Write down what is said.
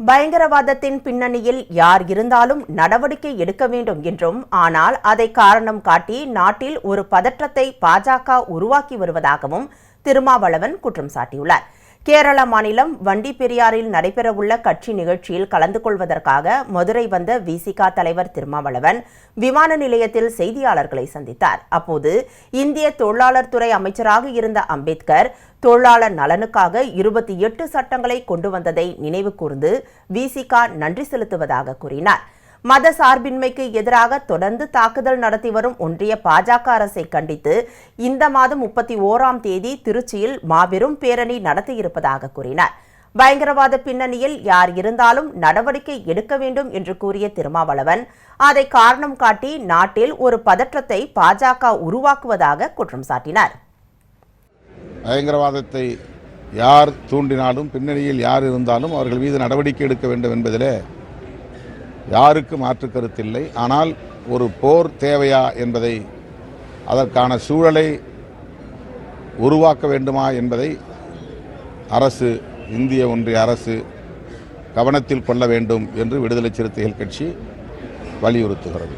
பயங்கரவாதத்தின் பின்னணியில் யார் இருந்தாலும் நடவடிக்கை எடுக்க வேண்டும் என்றும் ஆனால் அதை காரணம் காட்டி நாட்டில் ஒரு பதற்றத்தை பாஜக உருவாக்கி வருவதாகவும் திருமாவளவன் குற்றம் சாட்டியுள்ளார். கேரள மாநிலம் வண்டி பெரியாரில் நடைபெறவுள்ள கட்சி நிகழ்ச்சியில் கலந்து கொள்வதற்காக மதுரை வந்த விசிகா தலைவர் திருமாவளவன் விமான நிலையத்தில் செய்தியாளர்களை சந்தித்தார். அப்போது இந்திய தொழிலாளர் துறை அமைச்சராக இருந்த அம்பேத்கர் தொழிலாளர் நலனுக்காக இருபத்தி எட்டு சட்டங்களை கொண்டு வந்ததை நினைவு கூர்ந்து விசிகா நன்றி செலுத்துவதாக கூறினார். மத சார்பின்மைக்கு எதிராக தொடர்ந்து தாக்குதல் நடத்தி வரும் ஒன்றிய பாஜக அரசை கண்டித்து இந்த மாதம் முப்பத்தி ஓராம் தேதி திருச்சியில் மாபெரும் பேரணி நடத்தியிருப்பதாக கூறினார். பயங்கரவாத பின்னணியில் யார் இருந்தாலும் நடவடிக்கை எடுக்க வேண்டும் என்று கூறிய திருமாவளவன் அதை காரணம் காட்டி நாட்டில் ஒரு பதற்றத்தை பாஜக உருவாக்குவதாக குற்றம் சாட்டினார். பயங்கரவாதத்தை யார் தூண்டினாலும் பின்னணியில் யார் இருந்தாலும் அவர்கள் மீது நடவடிக்கை எடுக்க வேண்டும் என்பதிலே யாருக்கு மாற்று கருத்தில்லை. ஆனால் ஒரு போர் தேவையா என்பதை அதற்கான சூழலை உருவாக்க வேண்டுமா என்பதை அரசு இந்திய ஒன்றிய அரசு கவனத்தில் கொள்ள வேண்டும் என்று விடுதலை சிறுத்தைகள் கட்சி வலியுறுத்துகிறது.